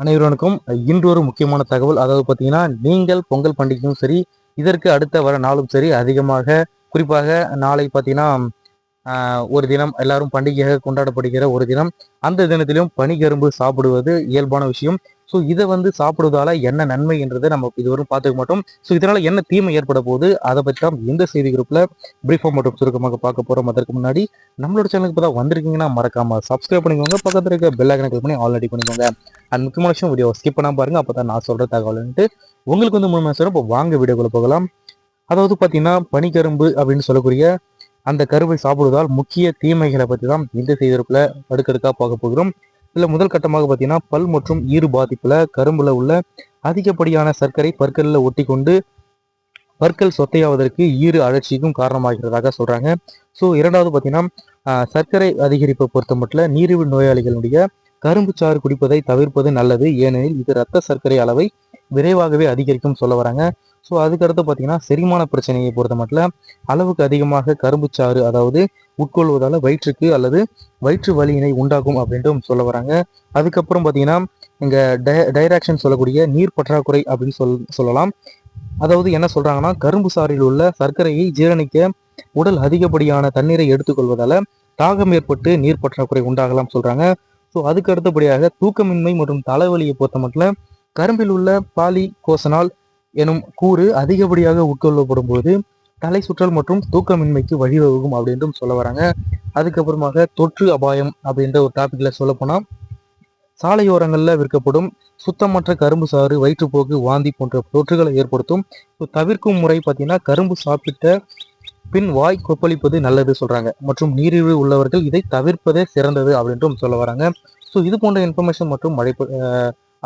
அனைவருக்கும் இன்று ஒரு முக்கியமான தகவல். அதாவது பார்த்தீங்கன்னா நீங்கள் பொங்கல் பண்டிகையும் சரி இதற்கு அடுத்த வர நாளும் சரி அதிகமாக குறிப்பாக நாளை பார்த்தீங்கன்னா ஆஹ், ஒரு தினம் எல்லாரும் பண்டிகையாக கொண்டாடப்படுகிற ஒரு தினம். அந்த தினத்திலும் பனிக்கரும்பு சாப்பிடுவது இயல்பான விஷயம். ஸோ இதை வந்து சாப்பிடுவதால என்ன நன்மை என்றதை நம்ம இதுவரை பார்த்துக்க மாட்டோம். ஸோ இதனால என்ன தீமை ஏற்பட போகுது? அதை பற்றி தான் இந்த செய்தி குரூப்ல பிரீஃபாக மற்றும் சுருக்கமாக பார்க்க போகிறோம் அதற்கு முன்னாடி நம்மளோட சேனலுக்கு இப்போ தான் வந்திருக்கீங்கன்னா மறக்காம சப்ஸ்கிரைப் பண்ணிக்கோங்க. பக்கத்தில் இருக்க பெல் ஐக்கனை கிளிக் பண்ணி ஆல்ரெடி பண்ணிக்கோங்க. அண்ட் முக்கியமான விஷயம் வீடியோ ஸ்கிப் பண்ணாம பாருங்க. அப்பதான் நான் சொல்ற தகவல்ன்ட்டு உங்களுக்கு வந்து மூணு மாதம் இப்போ வாங்க வீடியோக்குள்ளே போகலாம். அதாவது பார்த்தீங்கன்னா பனிக்கரும்பு அப்படின்னு சொல்லக்கூடிய அந்த கருவை சாப்பிடுவதால் முக்கிய தீமைகளை பற்றி தான் இந்த செய்திருப்பில் அடுக்கடுக்கா பார்க்க போகிறோம். இதில் முதல் கட்டமாக பார்த்தீங்கன்னா பல் மற்றும் ஈறு பாதிப்பில் கரும்பில் உள்ள அதிகப்படியான சர்க்கரை பற்களில் ஒட்டி கொண்டு பற்கள் சொத்தையாவதற்கு ஈறு அழற்சிக்கும் காரணமாகிறதாக சொல்கிறாங்க ஸோ இரண்டாவது பார்த்தீங்கன்னா சர்க்கரை அதிகரிப்பை பொறுத்த மட்டும் நீரிழிவு நோயாளிகளுடைய கரும்பு சாறு குடிப்பதை தவிர்ப்பது நல்லது. ஏனெனில் இது ரத்த சர்க்கரை அளவை விரைவாகவே அதிகரிக்கும் சொல்ல வராங்க. ஸோ அதுக்கடுத்து பார்த்தீங்கன்னா செரிமான பிரச்சனையை பொறுத்த மட்டும் அளவுக்கு அதிகமாக கரும்பு சாறு அதாவது உட்கொள்வதால் வயிற்றுக்கு அல்லது வயிற்று வலியினை உண்டாகும் அப்படின்றும் சொல்ல வராங்க. அதுக்கப்புறம் பார்த்தீங்கன்னா டை டைராக்ஷன் சொல்லக்கூடிய நீர் பற்றாக்குறை அப்படின்னு சொல் சொல்லலாம். அதாவது என்ன சொல்கிறாங்கன்னா கரும்பு சாறில் உள்ள சர்க்கரையை ஜீரணிக்க உடல் அதிகப்படியான தண்ணீரை எடுத்துக்கொள்வதால் தாகம் ஏற்பட்டு நீர் பற்றாக்குறை உண்டாகலாம் சொல்கிறாங்க ஸோ அதுக்கு அடுத்தபடியாக தூக்கமின்மை மற்றும் தலைவலியை பொறுத்த மட்டும் கரும்பில் உள்ள பாலி கோசனால் எனும் கூறு அதிகப்படியாக உட்கொள்ளப்படும் போது தலை சுற்றல் மற்றும் தூக்கமின்மைக்கு வழிவகுக்கும் அப்படின்றும் சொல்ல வராங்க. அதுக்கப்புறமாக தொற்று அபாயம் அப்படின்ற ஒரு டாபிக்ல சொல்ல சாலையோரங்களில் விற்கப்படும் சுத்தமற்ற கரும்பு சாறு வயிற்றுப்போக்கு வாந்தி போன்ற தொற்றுகளை ஏற்படுத்தும். ஸோ தவிர்க்கும் முறை பார்த்தீங்கன்னா கரும்பு சாப்பிட்ட பின் வாய் கொப்பளிப்பது நல்லது சொல்றாங்க. மற்றும் நீரிழிவு உள்ளவர்கள் இதை தவிர்ப்பதே சிறந்தது அப்படின்றும் சொல்ல வராங்க. ஸோ இது போன்ற இன்ஃபர்மேஷன் மற்றும் மழை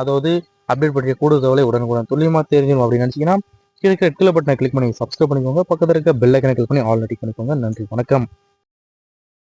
அதாவது அப்டேட் பற்றிய கூடுதலை உடனுக்குடன் துல்லியமாக தெரிஞ்சிடும் அப்படின்னு நினச்சிங்கன்னா கீழே ரெட் பட்டனை கிளிக் பண்ணி சப்ஸ்கிரைப் பண்ணிக்கோங்க. பக்கத்தில் இருக்க பெல் ஐக்கனை கிளிக் பண்ணி ஆல்ரெடி பண்ணிக்கோங்க. நன்றி. வணக்கம்.